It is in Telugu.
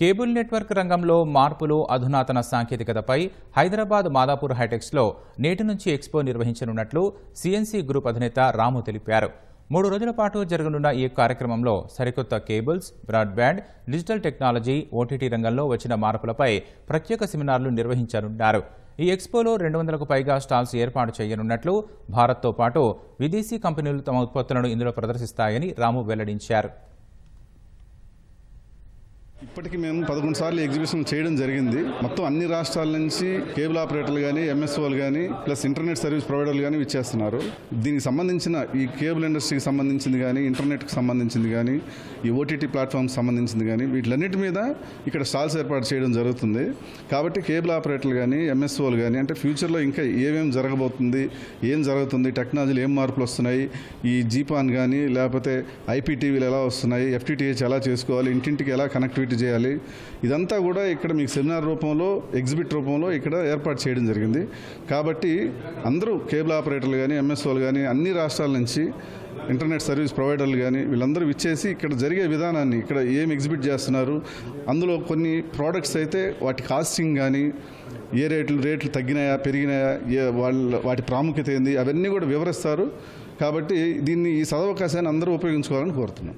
కేబుల్ నెట్వర్క్ రంగంలో మార్పులు అధునాతన సాంకేతికతపై హైదరాబాద్ మాదాపూర్ హైటెక్స్లో నేటి నుంచి ఎక్స్పో నిర్వహించనున్నట్లు సిఎన్సి గ్రూప్ అధినేత రాము తెలిపారు. మూడు రోజుల పాటు జరగనున్న ఈ కార్యక్రమంలో సరికొత్త cables broadband digital technology OTT రంగంలో వచ్చిన మార్పులపై ప్రత్యేక సెమినార్లు నిర్వహించనున్నారు. ఈ ఎక్స్పోలో రెండు వందలకు పైగా స్టాల్స్ ఏర్పాటు చేయనున్నట్లు భారత్తో పాటు విదేశీ కంపెనీలు తమ ఉత్పత్తులను ఇందులో ప్రదర్శిస్తాయని రాము వెల్లడించారు. ఇప్పటికి మేము పదకొండు సార్లు ఎగ్జిబిషన్ చేయడం జరిగింది. మొత్తం అన్ని రాష్ట్రాల నుంచి కేబుల్ ఆపరేటర్లు కానీ ఎంఎస్ఓలు కానీ ప్లస్ ఇంటర్నెట్ సర్వీస్ ప్రొవైడర్లు కానీ ఇచ్చేస్తున్నారు దీనికి సంబంధించిన ఈ కేబుల్ ఇండస్ట్రీకి సంబంధించింది కానీ ఇంటర్నెట్కి సంబంధించింది కానీ ఈ ఓటీటీ ప్లాట్ఫామ్కి సంబంధించింది కానీ వీటిలన్నిటి మీద ఇక్కడ స్టాల్స్ ఏర్పాటు చేయడం జరుగుతుంది. కాబట్టి కేబుల్ ఆపరేటర్లు కానీ ఎంఎస్ఓలు కానీ అంటే ఫ్యూచర్లో ఇంకా ఏమేమి జరగబోతుంది ఏం జరుగుతుంది టెక్నాలజీలు ఏం మార్పులు వస్తున్నాయి ఈ జీపాన్ కానీ లేకపోతే ఐపీటీవీలు ఎలా వస్తున్నాయి ఎఫ్టీటీహెచ్ ఎలా చేసుకోవాలి ఇంటింటికి ఎలా కనెక్టివిటీ చేయాలి. ఇదంతా కూడా ఇక్కడ మీకు సెమినార్ రూపంలో ఎగ్జిబిట్ రూపంలో ఇక్కడ ఏర్పాటు చేయడం జరిగింది. కాబట్టి అందరూ కేబుల్ ఆపరేటర్లు కానీ ఎంఎస్ఓలు కానీ అన్ని రాష్ట్రాల నుంచి ఇంటర్నెట్ సర్వీస్ ప్రొవైడర్లు కానీ వీళ్ళందరూ ఇచ్చేసి ఇక్కడ జరిగే విధానాన్ని ఇక్కడ ఏం ఎగ్జిబిట్ చేస్తున్నారు అందులో కొన్ని ప్రోడక్ట్స్ అయితే వాటి కాస్టింగ్ కానీ ఏ రేట్లు రేట్లు తగ్గినాయా పెరిగినాయా ఏ వాళ్ళ వాటి ప్రాముఖ్యత ఏంది అవన్నీ కూడా వివరిస్తారు. కాబట్టి దీన్ని ఈ సదవకాశాన్ని అందరూ ఉపయోగించుకోవాలని కోరుతున్నాం.